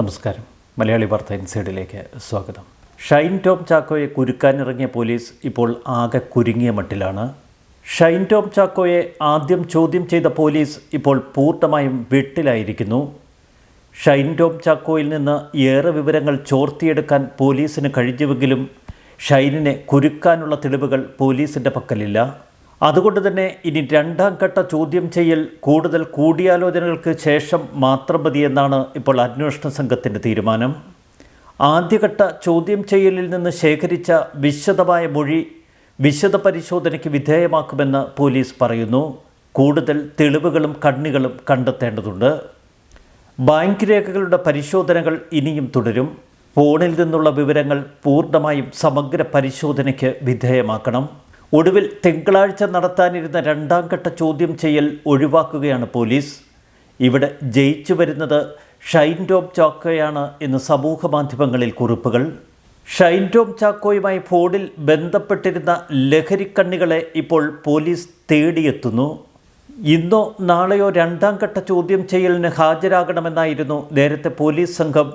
നമസ്കാരം. മലയാളി വാർത്ത ഇൻസൈഡിലേക്ക് സ്വാഗതം. ഷൈൻ ടോം ചാക്കോയെ കുരുക്കാനിറങ്ങിയ പോലീസ് ഇപ്പോൾ ആകെ കുരുങ്ങിയ മട്ടിലാണ്. ഷൈൻ ടോം ചാക്കോയെ ആദ്യം ചോദ്യം ചെയ്ത പോലീസ് ഇപ്പോൾ പൂർണമായും വെട്ടിലായിരിക്കുന്നു. ഷൈൻ ടോം ചാക്കോയിൽ നിന്ന് ഏറെ വിവരങ്ങൾ ചോർത്തിയെടുക്കാൻ പോലീസിന് കഴിഞ്ഞുവെങ്കിലും ഷൈനിനെ കുരുക്കാനുള്ള തെളിവുകൾ പോലീസിന്റെ പക്കലില്ല. അതുകൊണ്ട് തന്നെ ഇനി രണ്ടാം ഘട്ട ചോദ്യം ചെയ്യൽ കൂടുതൽ കൂടിയാലോചനകൾക്ക് ശേഷം മാത്രം മതിയെന്നാണ് ഇപ്പോൾ അന്വേഷണ സംഘത്തിന്റെ തീരുമാനം. ആദ്യഘട്ട ചോദ്യം ചെയ്യലിൽ നിന്ന് ശേഖരിച്ച വിശദമായ മൊഴി വിശദ പരിശോധനയ്ക്ക് വിധേയമാക്കുമെന്ന് പോലീസ് പറയുന്നു. കൂടുതൽ തെളിവുകളും കണ്ണികളും കണ്ടെത്തേണ്ടതുണ്ട്. ബാങ്ക് രേഖകളുടെ പരിശോധനകൾ ഇനിയും തുടരും. ഫോണിൽ നിന്നുള്ള വിവരങ്ങൾ പൂർണമായും സമഗ്ര പരിശോധനയ്ക്ക് വിധേയമാക്കണം. ഒടുവിൽ തിങ്കളാഴ്ച നടത്താനിരുന്ന രണ്ടാം ഘട്ട ചോദ്യം ചെയ്യൽ ഒഴിവാക്കുകയാണ് പോലീസ്. ഇവിടെ ജയിച്ചു വരുന്നത് ഷൈൻ ടോം ചാക്കോയാണ് എന്ന് സമൂഹ മാധ്യമങ്ങളിൽ കുറിപ്പുകൾ. ഷൈൻ ടോം ചാക്കോയുമായി ഫോണിൽ ബന്ധപ്പെട്ടിരുന്ന ലഹരിക്കണ്ണികളെ ഇപ്പോൾ പോലീസ് തേടിയെത്തുന്നു. ഇന്നോ നാളെയോ രണ്ടാം ഘട്ട ചോദ്യം ചെയ്യലിന് ഹാജരാകണമെന്നായിരുന്നു നേരത്തെ പോലീസ് സംഘം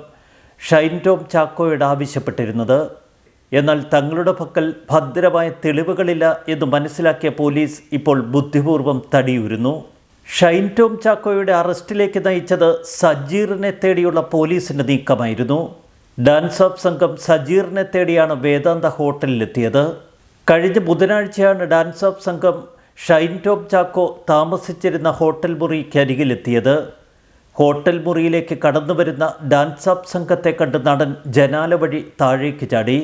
ഷൈൻ ടോം ചാക്കോയോട് ആവശ്യപ്പെട്ടിരുന്നത്. എന്നാൽ തങ്ങളുടെ പക്കൽ ഭദ്രമായ തെളിവുകളില്ല എന്ന് മനസ്സിലാക്കിയ പോലീസ് ഇപ്പോൾ ബുദ്ധിപൂർവം തടിയുരുന്നു. ഷൈൻ ടോം ചാക്കോയുടെ അറസ്റ്റിലേക്ക് നയിച്ചത് സജീറിനെ തേടിയുള്ള പോലീസിന്റെ നീക്കമായിരുന്നു. ഡാൻസ് ഓഫ് സംഘം സജീറിനെ തേടിയാണ് വേദാന്ത ഹോട്ടലിലെത്തിയത്. കഴിഞ്ഞ ബുധനാഴ്ചയാണ് ഡാൻസ് ഓഫ് സംഘം ഷൈൻ ടോം ചാക്കോ താമസിച്ചിരുന്ന ഹോട്ടൽ മുറിക്ക് അരികിലെത്തിയത്. ഹോട്ടൽ മുറിയിലേക്ക് കടന്നു വരുന്ന ഡാൻസ് ഓഫ് സംഘത്തെ കണ്ട് നടൻ ജനാല വഴി താഴേക്ക് ചാടി.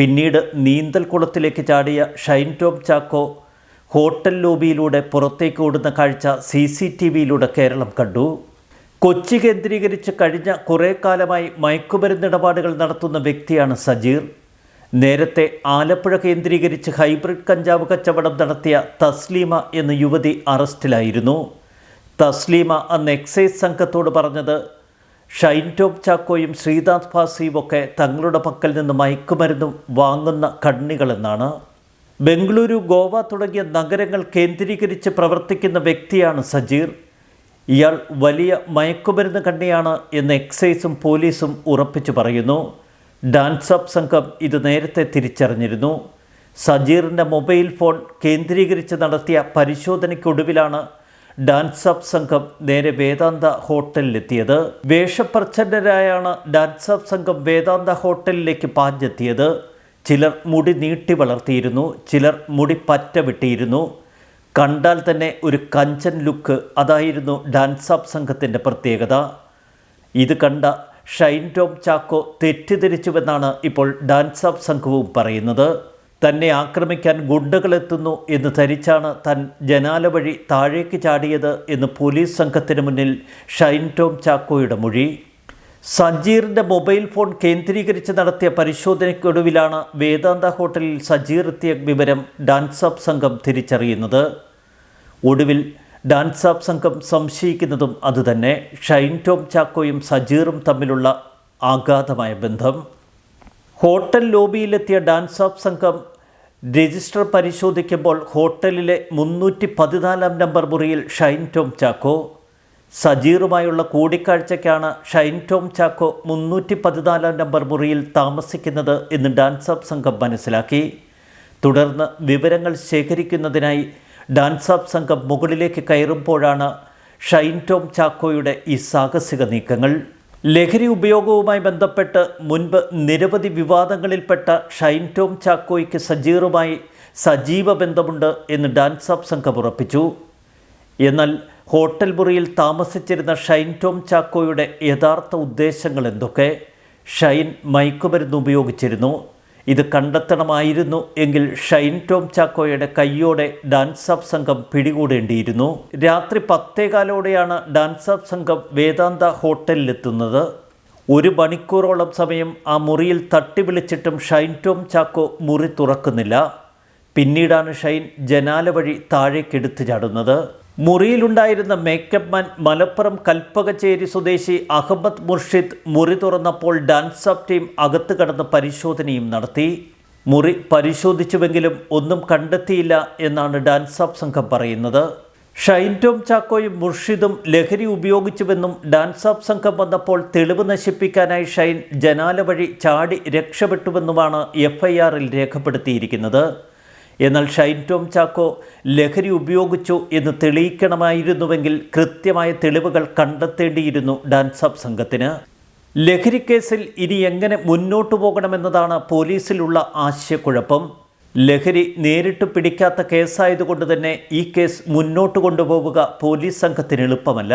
പിന്നീട് നീന്തൽ കുളത്തിലേക്ക് ചാടിയ ഷൈൻ ടോം ചാക്കോ ഹോട്ടൽ ലോബിയിലൂടെ പുറത്തേക്ക് ഓടുന്ന കാഴ്ച സി സി ടി വിയിലൂടെ കേരളം കണ്ടു. കൊച്ചി കേന്ദ്രീകരിച്ച് കഴിഞ്ഞ കുറേ കാലമായി മയക്കുമരുന്നിടപാടുകൾ നടത്തുന്ന വ്യക്തിയാണ് സജീർ. നേരത്തെ ആലപ്പുഴ കേന്ദ്രീകരിച്ച് ഹൈബ്രിഡ് കഞ്ചാവ് കച്ചവടം നടത്തിയ തസ്ലീമ എന്ന യുവതി അറസ്റ്റിലായിരുന്നു. തസ്ലീമ അന്ന് എക്സൈസ് സംഘത്തോട് പറഞ്ഞത് ഷൈൻ ടോം ചാക്കോയും ശ്രീനാഥ് ഭാസിയും ഒക്കെ തങ്ങളുടെ പക്കൽ നിന്ന് മയക്കുമരുന്നും വാങ്ങുന്ന കണ്ണികളെന്നാണ്. ബംഗളൂരു ഗോവ തുടങ്ങിയ നഗരങ്ങൾ കേന്ദ്രീകരിച്ച് പ്രവർത്തിക്കുന്ന വ്യക്തിയാണ് സജീർ. ഇയാൾ വലിയ മയക്കുമരുന്ന് കണ്ണിയാണ് എന്ന് എക്സൈസും പോലീസും ഉറപ്പിച്ചു പറയുന്നു. ഡാൻസ് അപ്പ് സംഘം ഇത് നേരത്തെ തിരിച്ചറിഞ്ഞിരുന്നു. സജീറിന്റെ മൊബൈൽ ഫോൺ കേന്ദ്രീകരിച്ച് നടത്തിയ പരിശോധനയ്ക്കൊടുവിലാണ് ഡാൻസ് സംഘം നേരെ വേദാന്ത ഹോട്ടലിലെത്തിയത്. വേഷപ്രച്ഛന്നരായാണ് ഡാൻസ് സംഘം വേദാന്ത ഹോട്ടലിലേക്ക് പാഞ്ഞെത്തിയത്. ചിലർ മുടി നീട്ടി വളർത്തിയിരുന്നു ചിലർ മുടി പറ്റ വിട്ടിയിരുന്നു. കണ്ടാൽ തന്നെ ഒരു കഞ്ചൻ ലുക്ക് അതായിരുന്നു ഡാൻസ് സംഘത്തിന്റെ പ്രത്യേകത. ഇത് കണ്ട ഷൈൻ ടോം ചാക്കോ തെറ്റിദ്ധരിച്ചുവെന്നാണ് ഇപ്പോൾ ഡാൻസ് സംഘവും പറയുന്നത്. തന്നെ ആക്രമിക്കാൻ ഗുണ്ടകളെത്തുന്നു എന്ന് ധരിച്ചാണ് താൻ ജനാല വഴി താഴേക്ക് ചാടിയത് എന്ന് പോലീസ് സംഘത്തിന് മുന്നിൽ ഷൈൻ ടോം ചാക്കോയുടെ മൊഴി. സജീറിന്റെ മൊബൈൽ ഫോൺ കേന്ദ്രീകരിച്ച് നടത്തിയ പരിശോധനയ്ക്കൊടുവിലാണ് വേദാന്ത ഹോട്ടലിൽ സജീർ എത്തിയ വിവരം ഡാൻസാപ്പ് സംഘം തിരിച്ചറിയുന്നത്. ഒടുവിൽ ഡാൻസാപ്പ് സംഘം സംശയിക്കുന്നതും അതുതന്നെ. ഷൈൻ ടോം ചാക്കോയും സജീറും തമ്മിലുള്ള ആഘാതമായ ബന്ധം. ഹോട്ടൽ ലോബിയിലെത്തിയ ഡാൻസ് ഓഫ് സംഘം രജിസ്റ്റർ പരിശോധിക്കുമ്പോൾ ഹോട്ടലിലെ മുന്നൂറ്റി പതിനാലാം നമ്പർ മുറിയിൽ ഷൈൻ ടോം ചാക്കോ. സജീറുമായുള്ള കൂടിക്കാഴ്ചയ്ക്കാണ് ഷൈൻ ടോം ചാക്കോ മുന്നൂറ്റി പതിനാലാം നമ്പർ മുറിയിൽ താമസിക്കുന്നത് എന്ന് ഡാൻസ് ഓഫ് സംഘം മനസ്സിലാക്കി. തുടർന്ന് വിവരങ്ങൾ ശേഖരിക്കുന്നതിനായി ഡാൻസ് ഓഫ് സംഘം മുകളിലേക്ക് കയറുമ്പോഴാണ് ഷൈൻ ടോം ചാക്കോയുടെ ഈ സാഹസിക നീക്കങ്ങൾ. ലഹരി ഉപയോഗവുമായി ബന്ധപ്പെട്ട് മുൻപ് നിരവധി വിവാദങ്ങളിൽപ്പെട്ട ഷൈൻ ടോം ചാക്കോയ്ക്ക് സജീറുമായി സജീവ ബന്ധമുണ്ട് എന്ന് ഡാൻസ് ആപ്പ് സംഘം ഉറപ്പിച്ചു. എന്നാൽ ഹോട്ടൽ മുറിയിൽ താമസിച്ചിരുന്ന ഷൈൻ ടോം ചാക്കോയുടെ യഥാർത്ഥ ഉദ്ദേശങ്ങൾ എന്തൊക്കെ? ഷൈൻ മയക്കുമരുന്ന് ഉപയോഗിച്ചിരുന്നു. ഇത് കണ്ടെത്തണമായിരുന്നു എങ്കിൽ ഷൈൻ ടോം ചാക്കോയുടെ കയ്യോടെ ഡാൻസ് അപ്പ് സംഘം പിടികൂടേണ്ടിയിരുന്നു. രാത്രി പത്തേകാലോടെയാണ് ഡാൻസ് അപ്പ് സംഘം വേദാന്ത ഹോട്ടലിലെത്തുന്നത്. ഒരു മണിക്കൂറോളം സമയം ആ മുറിയിൽ തട്ടി വിളിച്ചിട്ടും ഷൈൻ ടോം ചാക്കോ മുറി തുറക്കുന്നില്ല. പിന്നീടാണ് ഷൈൻ ജനാല വഴി താഴേക്കെടുത്തു ചാടുന്നത്. മുറിയിലുണ്ടായിരുന്ന മേക്കപ്പ് മാൻ മലപ്പുറം കൽപ്പകച്ചേരി സ്വദേശി അഹമ്മദ് മുർഷിദ് മുറി തുറന്നപ്പോൾ ഡാൻസ് ഓഫ് ടീം അകത്ത് കടന്ന് പരിശോധനയും നടത്തി. മുറി പരിശോധിച്ചുവെങ്കിലും ഒന്നും കണ്ടെത്തിയില്ല എന്നാണ് ഡാൻസ് ഓഫ് സംഘം പറയുന്നത്. ഷൈൻ ടോം ചാക്കോയും മുർഷിദും ലഹരി ഉപയോഗിച്ചുവെന്നും ഡാൻസ് ഓഫ് സംഘം വന്നപ്പോൾ തെളിവ് നശിപ്പിക്കാനായി ഷൈൻ ജനാല വഴി ചാടി രക്ഷപ്പെട്ടുവെന്നുമാണ് എഫ്ഐആറിൽ രേഖപ്പെടുത്തിയിരിക്കുന്നത്. എന്നാൽ ഷൈൻ ടോം ചാക്കോ ലഹരി ഉപയോഗിച്ചു എന്ന് തെളിയിക്കണമായിരുന്നുവെങ്കിൽ കൃത്യമായ തെളിവുകൾ കണ്ടെത്തേണ്ടിയിരുന്നു ഡാൻസ് ഓഫ് സംഘത്തിന്. ലഹരി കേസിൽ ഇനി എങ്ങനെ മുന്നോട്ടു പോകണമെന്നതാണ് പോലീസിലുള്ള ആശയക്കുഴപ്പം. ലഹരി നേരിട്ട് പിടിക്കാത്ത കേസായതുകൊണ്ട് തന്നെ ഈ കേസ് മുന്നോട്ട് കൊണ്ടുപോവുക പോലീസ് സംഘത്തിന് എളുപ്പമല്ല.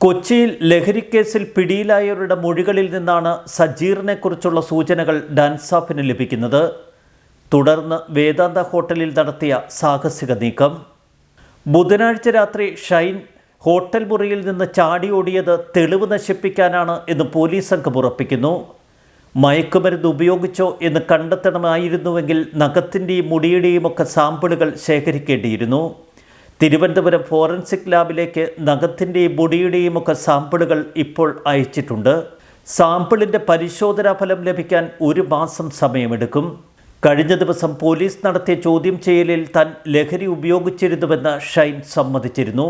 കൊച്ചിയിൽ ലഹരിക്കേസിൽ കേസിൽ പിടിയിലായവരുടെ മൊഴികളിൽ നിന്നാണ് സജീറിനെക്കുറിച്ചുള്ള സൂചനകൾ ഡാൻസാഫിന് ലഭിക്കുന്നത്. തുടർന്ന് വേദാന്ത ഹോട്ടലിൽ നടത്തിയ സാഹസിക നീക്കം. ബുധനാഴ്ച രാത്രി ഷൈൻ ഹോട്ടൽ മുറിയിൽ നിന്ന് ചാടിയോടിയത് തെളിവ് നശിപ്പിക്കാനാണ് എന്ന് പോലീസ് സംഘം ഉറപ്പിക്കുന്നു. മയക്കുമരുന്ന് ഉപയോഗിച്ചോ എന്ന് കണ്ടെത്തണമായിരുന്നുവെങ്കിൽ നഖത്തിന്റെയും മുടിയുടെയും ഒക്കെ സാമ്പിളുകൾ ശേഖരിക്കേണ്ടിയിരുന്നു. തിരുവനന്തപുരം ഫോറൻസിക് ലാബിലേക്ക് നഖത്തിന്റെയും മുടിയുടെയും ഒക്കെ സാമ്പിളുകൾ ഇപ്പോൾ അയച്ചിട്ടുണ്ട്. സാമ്പിളിന്റെ പരിശോധനാ ഫലം ലഭിക്കാൻ ഒരു മാസം സമയമെടുക്കും. കഴിഞ്ഞ ദിവസം പോലീസ് നടത്തിയ ചോദ്യം ചെയ്യലിൽ താൻ ലഹരി ഉപയോഗിച്ചിരുന്നുവെന്ന് ഷൈൻ സമ്മതിച്ചിരുന്നു.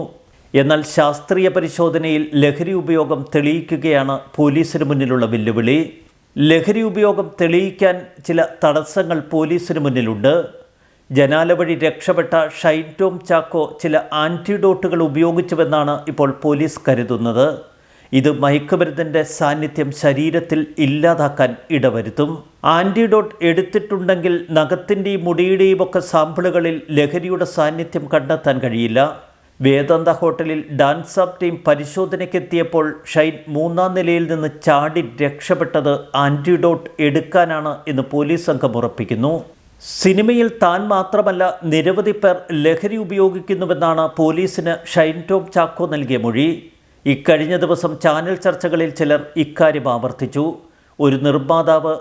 എന്നാൽ ശാസ്ത്രീയ പരിശോധനയിൽ ലഹരി ഉപയോഗം തെളിയിക്കുകയാണ് പോലീസിന് മുന്നിലുള്ള വെല്ലുവിളി. ലഹരി ഉപയോഗം തെളിയിക്കാൻ ചില തടസ്സങ്ങൾ പോലീസിന് മുന്നിലുണ്ട്. ജനാല വഴി രക്ഷപ്പെട്ട ഷൈൻ ടോം ചാക്കോ ചില ആന്റിഡോട്ടുകൾ ഉപയോഗിച്ചുവെന്നാണ് ഇപ്പോൾ പോലീസ് കരുതുന്നത്. ഇത് മയക്കുമരുന്നിന്റെ സാന്നിധ്യം ശരീരത്തിൽ ഇല്ലാതാക്കാൻ ഇടവരുത്തും. ആന്റിഡോട്ട് എടുത്തിട്ടുണ്ടെങ്കിൽ നഖത്തിന്റെയും മുടിയുടെയും ഒക്കെ സാമ്പിളുകളിൽ ലഹരിയുടെ സാന്നിധ്യം കണ്ടെത്താൻ കഴിയില്ല. വേദാന്ത ഹോട്ടലിൽ ഡാൻസ് ആപ്പ് ടീം പരിശോധനയ്ക്കെത്തിയപ്പോൾ ഷൈൻ മൂന്നാം നിലയിൽ നിന്ന് ചാടി രക്ഷപ്പെട്ടത് ആന്റിഡോട്ട് എടുക്കാനാണ് എന്ന് പോലീസ് സംഘം ഉറപ്പിക്കുന്നു. സിനിമയിൽ താൻ മാത്രമല്ല നിരവധി പേർ ലഹരി ഉപയോഗിക്കുന്നുവെന്നാണ് പോലീസിന് ഷൈൻ ടോം ചാക്കോ നൽകിയ മൊഴി. ഇക്കഴിഞ്ഞ ദിവസം ചാനൽ ചർച്ചകളിൽ ചിലർ ഇക്കാര്യം ആവർത്തിച്ചു. ഒരു നിർമ്മാതാവ്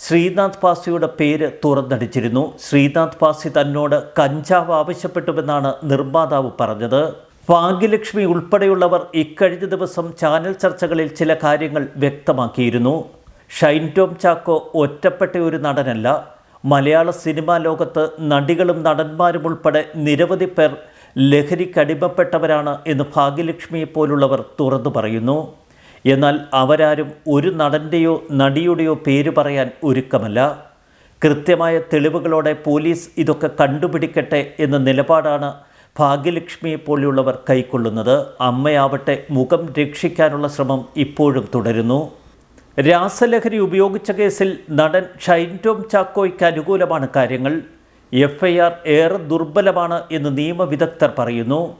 ശ്രീനാഥ് പാസിയുടെ പേര് തുറന്നടിച്ചിരുന്നു. ശ്രീനാഥ് പാസി തന്നോട് കഞ്ചാവ് ആവശ്യപ്പെട്ടുവെന്നാണ് നിർമ്മാതാവ് പറഞ്ഞത്. ഭാഗ്യലക്ഷ്മി ഉൾപ്പെടെയുള്ളവർ ഇക്കഴിഞ്ഞ ദിവസം ചാനൽ ചർച്ചകളിൽ ചില കാര്യങ്ങൾ വ്യക്തമാക്കിയിരുന്നു. ഷൈൻ ടോം ചാക്കോ ഒറ്റപ്പെട്ട ഒരു നടനല്ല. മലയാള സിനിമാ ലോകത്ത് നടികളും നടന്മാരും ഉൾപ്പെടെ നിരവധി പേർ ലഹരിക്കടിമപ്പെട്ടവരാണ് എന്ന് ഭാഗ്യലക്ഷ്മിയെ പോലുള്ളവർ തുറന്നു പറയുന്നു. എന്നാൽ അവരാരും ഒരു നടന്റെയോ നടിയുടെയോ പേര് പറയാൻ ഒരുക്കമല്ല. കൃത്യമായ തെളിവുകളോടെ പോലീസ് ഇതൊക്കെ കണ്ടുപിടിക്കട്ടെ എന്ന നിലപാടാണ് ഭാഗ്യലക്ഷ്മിയെ പോലെയുള്ളവർ കൈക്കൊള്ളുന്നത്. അമ്മയാവട്ടെ മുഖം രക്ഷിക്കാനുള്ള ശ്രമം ഇപ്പോഴും തുടരുന്നു. രാസലഹരി ഉപയോഗിച്ച കേസിൽ നടൻ ഷൈൻ ടോം ചാക്കോയ്ക്ക് അനുകൂലമാണ് കാര്യങ്ങൾ. എഫ് ഐ ആർ ഏറെ ദുർബലമാണ് എന്ന് നിയമവിദഗ്ധർ പറയുന്നു.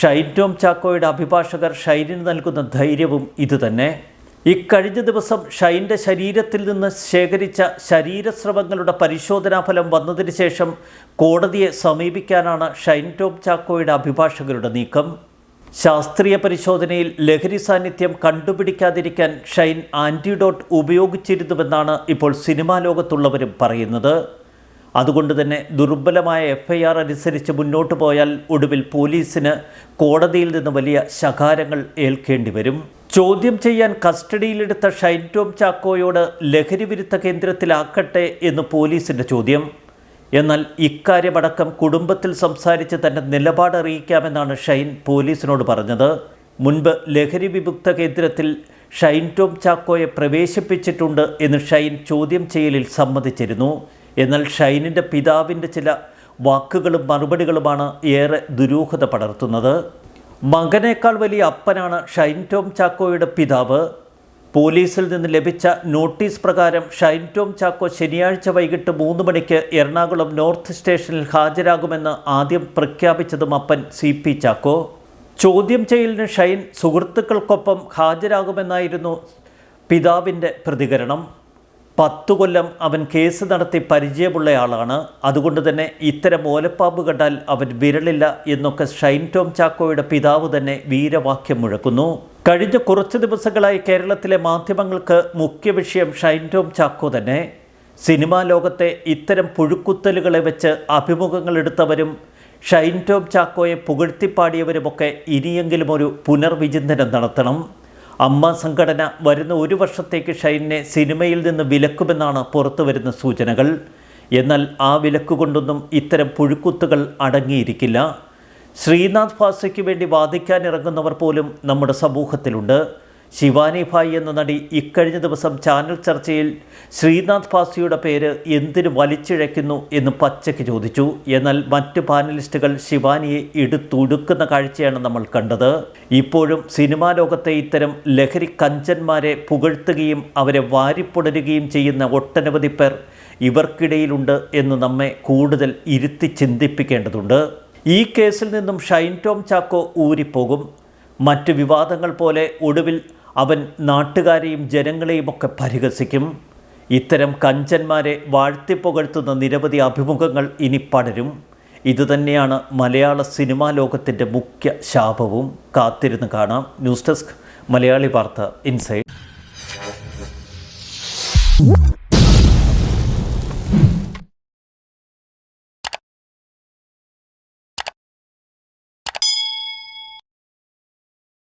ഷൈൻ ടോം ചാക്കോയുടെ അഭിഭാഷകർ ഷൈനിന് നൽകുന്ന ധൈര്യവും ഇതുതന്നെ. ഇക്കഴിഞ്ഞ ദിവസം ഷൈന്റെ ശരീരത്തിൽ നിന്ന് ശേഖരിച്ച ശരീരസ്രവങ്ങളുടെ പരിശോധനാഫലം വന്നതിന് ശേഷം കോടതിയെ സമീപിക്കാനാണ് ഷൈൻ ടോം ചാക്കോയുടെ അഭിഭാഷകരുടെ നീക്കം. ശാസ്ത്രീയ പരിശോധനയിൽ ലഹരി സാന്നിധ്യം കണ്ടുപിടിക്കാതിരിക്കാൻ ഷൈൻ ആന്റിഡോട്ട് ഉപയോഗിച്ചിരുന്നുവെന്നാണ് ഇപ്പോൾ സിനിമാ ലോകത്തുള്ളവരും പറയുന്നത്. അതുകൊണ്ട് തന്നെ ദുർബലമായ എഫ് ഐ ആർ അനുസരിച്ച് മുന്നോട്ട് പോയാൽ ഒടുവിൽ പോലീസിന് കോടതിയിൽ നിന്ന് വലിയ ശകാരങ്ങൾ ഏൽക്കേണ്ടി വരും. ചോദ്യം ചെയ്യാൻ കസ്റ്റഡിയിലെടുത്ത ഷൈൻ ടോം ചാക്കോയോട് ലഹരിവിരുദ്ധ കേന്ദ്രത്തിലാക്കട്ടെ എന്ന് പോലീസിന്റെ ചോദ്യം. എന്നാൽ ഇക്കാര്യമടക്കം കുടുംബത്തിൽ സംസാരിച്ച് തന്റെ നിലപാട് അറിയിക്കാമെന്നാണ് ഷൈൻ പോലീസിനോട് പറഞ്ഞത്. മുൻപ് ലഹരി വിമുക്ത കേന്ദ്രത്തിൽ ഷൈൻ ടോം ചാക്കോയെ പ്രവേശിപ്പിച്ചിട്ടുണ്ട് എന്ന് ഷൈൻ ചോദ്യം ചെയ്യലിൽ സമ്മതിച്ചിരുന്നു. എന്നാൽ ഷൈനിന്റെ പിതാവിന്റെ ചില വാക്കുകളും മറുപടികളുമാണ് ഏറെ ദുരൂഹത പടർത്തുന്നത്. മകനേക്കാൾ വലിയ അപ്പനാണ് ഷൈൻ ടോം ചാക്കോയുടെ പിതാവ്. പോലീസിൽ നിന്ന് ലഭിച്ച നോട്ടീസ് പ്രകാരം ഷൈൻ ടോം ചാക്കോ ശനിയാഴ്ച വൈകിട്ട് മൂന്ന് മണിക്ക് എറണാകുളം നോർത്ത് സ്റ്റേഷനിൽ ഹാജരാകുമെന്ന് ആദ്യം പ്രഖ്യാപിച്ചതും അപ്പൻ സി പി ചാക്കോ. ചോദ്യം ചെയ്യലിന് ഷൈൻ സുഹൃത്തുക്കൾക്കൊപ്പം ഹാജരാകുമെന്നായിരുന്നു പിതാവിന്റെ പ്രതികരണം. പത്തു കൊല്ലം അവൻ കേസ് നടത്തി പരിചയമുള്ളയാളാണ്. അതുകൊണ്ട് തന്നെ ഇത്തരം ഓലപ്പാമ്പ് കണ്ടാൽ അവൻ വിരളില്ല എന്നൊക്കെ ഷൈൻ ടോം ചാക്കോയുടെ പിതാവ് തന്നെ വീരവാക്യം മുഴക്കുന്നു. കഴിഞ്ഞ കുറച്ച് ദിവസങ്ങളായി കേരളത്തിലെ മാധ്യമങ്ങൾക്ക് മുഖ്യ വിഷയം ഷൈൻ ടോം ചാക്കോ തന്നെ. സിനിമാ ലോകത്തെ ഇത്തരം പുഴുക്കുത്തലുകളെ വെച്ച് അഭിമുഖങ്ങൾ എടുത്തവരും ഷൈൻ ടോം ചാക്കോയെ പുകഴ്ത്തിപ്പാടിയവരുമൊക്കെ ഇനിയെങ്കിലും ഒരു പുനർവിചിന്തനം നടത്തണം. അമ്മ സംഘടന വരുന്ന ഒരു വർഷത്തേക്ക് ഷൈനെ സിനിമയിൽ നിന്ന് വിലക്കുമെന്നാണ് പുറത്തു വരുന്ന സൂചനകൾ. എന്നാൽ ആ വിലക്ക് കൊണ്ടൊന്നും ഇത്തരം പുഴുക്കുത്തുകൾ അടങ്ങിയിരിക്കില്ല. ശ്രീനാഥ് ഭാസയ്ക്ക് വേണ്ടി വാദിക്കാനിറങ്ങുന്നവർ പോലും നമ്മുടെ സമൂഹത്തിലുണ്ട്. ശിവാനി ഭായ് എന്ന നടി ഇക്കഴിഞ്ഞ ദിവസം ചാനൽ ചർച്ചയിൽ ശ്രീനാഥ് ഭാസിയുടെ പേര് എന്തിനു വലിച്ചിഴയ്ക്കുന്നു എന്ന് പച്ചയ്ക്ക് ചോദിച്ചു. എന്നാൽ മറ്റ് പാനലിസ്റ്റുകൾ ശിവാനിയെ എടുത്തുടുക്കുന്ന കാഴ്ചയാണ് നമ്മൾ കണ്ടത്. ഇപ്പോഴും സിനിമാ ലോകത്തെ ഇത്തരം ലഹരി കഞ്ചന്മാരെ പുകഴ്ത്തുകയും അവരെ വാരിപ്പുടരുകയും ചെയ്യുന്ന ഒട്ടനവധി പേർ ഇവർക്കിടയിലുണ്ട് എന്ന് നമ്മെ കൂടുതൽ ഇരുത്തി ചിന്തിപ്പിക്കേണ്ടതുണ്ട്. ഈ കേസിൽ നിന്നും ഷൈൻ ടോം ചാക്കോ ഊരിപ്പോകും. മറ്റ് വിവാദങ്ങൾ പോലെ ഒടുവിൽ അവൻ നാട്ടുകാരെയും ജനങ്ങളെയും ഒക്കെ പരിഹസിക്കും. ഇത്തരം കഞ്ചന്മാരെ വാഴ്ത്തിപ്പുകഴ്ത്തുന്ന നിരവധി അഭിമുഖങ്ങൾ ഇനി പടരും. ഇതുതന്നെയാണ് മലയാള സിനിമാ ലോകത്തിന്റെ മുഖ്യ ശാപവും. കാത്തിരുന്ന് കാണാം. ന്യൂസ് ഡെസ്ക് മലയാളി വാർത്ത ഇൻസൈഡ്.